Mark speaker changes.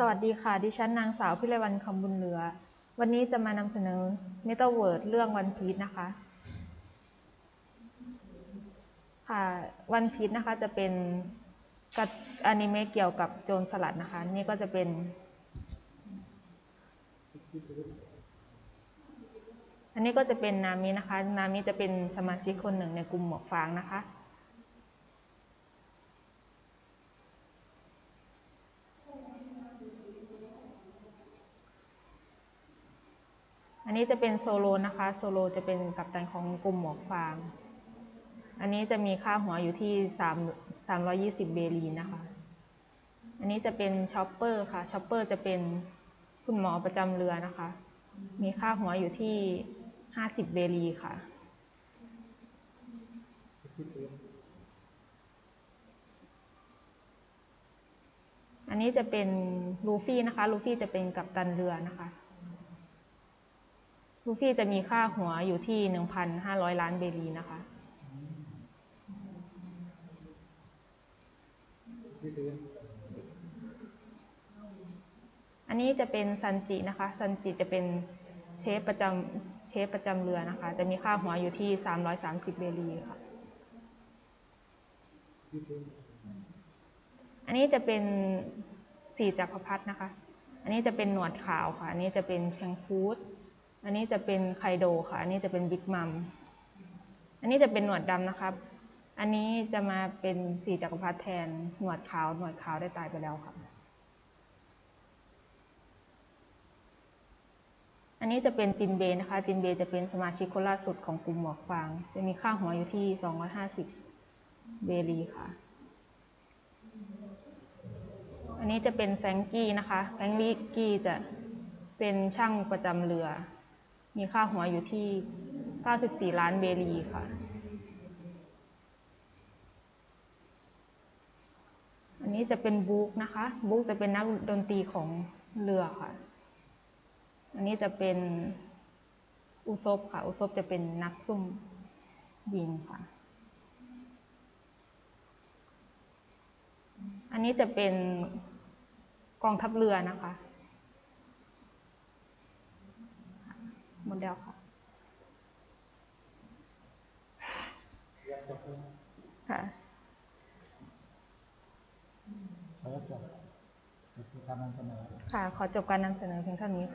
Speaker 1: สวัสดีค่ะ ดิฉันนางสาวพิรวันคำบุญเหลือ วันนี้จะมานำเสนอ m e t a w o r d เรื่องวันพี e นะคะ ค่ะ วันพี e นะคะจะเป็นกัดอนิเมะเกี่ยวกับโจรสลัดนะคะ นี่ก็จะเป็น อันนี้ก็จะเป็นนามินะคะ นามิจะเป็นสมาชิกคนหนึ่งในกลุ่มหมวกฟางนะคะ นนี้จะเป็นโซโลนะคะโซโลจะเป็นกัปตันของกลุ่มหมวกฟาง อันนี้จะมีค่าหัวอยู่ที่3 320 เบรีนะคะ อันนี้จะเป็นช็อปเปอร์ค่ะช็อปเปอร์จะเป็นคุณหมอประจำเรือนะคะ มีค่าหัวอยู่ที่ 50 เบรีค่ะอันนี้จะเป็นลูฟี่นะคะ ลูฟี่จะเป็นกัปตันเรือนะคะ ลูฟี่จะมีค่าหัวอยู่ที่ 1,500 ล้านเบรีนะคะอันนี้จะเป็นซันจินะคะ ซันจิจะเป็นเชฟประจำเชฟประจำเรือนะคะ จะมีค่าหัวอยู่ที่ 330 เบรีค่ะ อันนี้จะเป็นสี่จักรพรรดินะคะ อันนี้จะเป็นหนวดขาวค่ะ อันนี้จะเป็นแชงคูด อันนี้จะเป็นไคโดค่ะ อันนี้จะเป็นบิ๊กมัม อันนี้จะเป็นหนวดดำนะครับ อันนี้จะมาเป็นสี่จักรพรรดิแทน หนวดขาว หนวดขาวได้ตายไปแล้วค่ะ อันนี้จะเป็นจินเบนะคะ จินเบจะเป็นสมาชิกคนล่าสุดของกลุ่มหมวกฟาง จะมีค่าหัวอยู่ที่ 250 เบรีค่ะอันนี้จะเป็นแฟงกี้นะคะ แฟงกี้จะเป็นช่างประจำเรือ มีค่าหัวอยู่ที่ 94 ล้านเบรีค่ะ อันนี้จะเป็นบุ๊กนะคะ บุ๊กจะเป็นนักดนตรีของเรือค่ะ อันนี้จะเป็นอุซบค่ะ อุซบจะเป็นนักซุ่มยิงค่ะ อันนี้จะเป็นกองทัพเรือนะคะ หมดแล้วค่ะค่ะ
Speaker 2: ขอจบนี่คือการนำเสนอ
Speaker 1: ค่ะ ขอจบการนำเสนอเพียงเท่านี้ค่ะ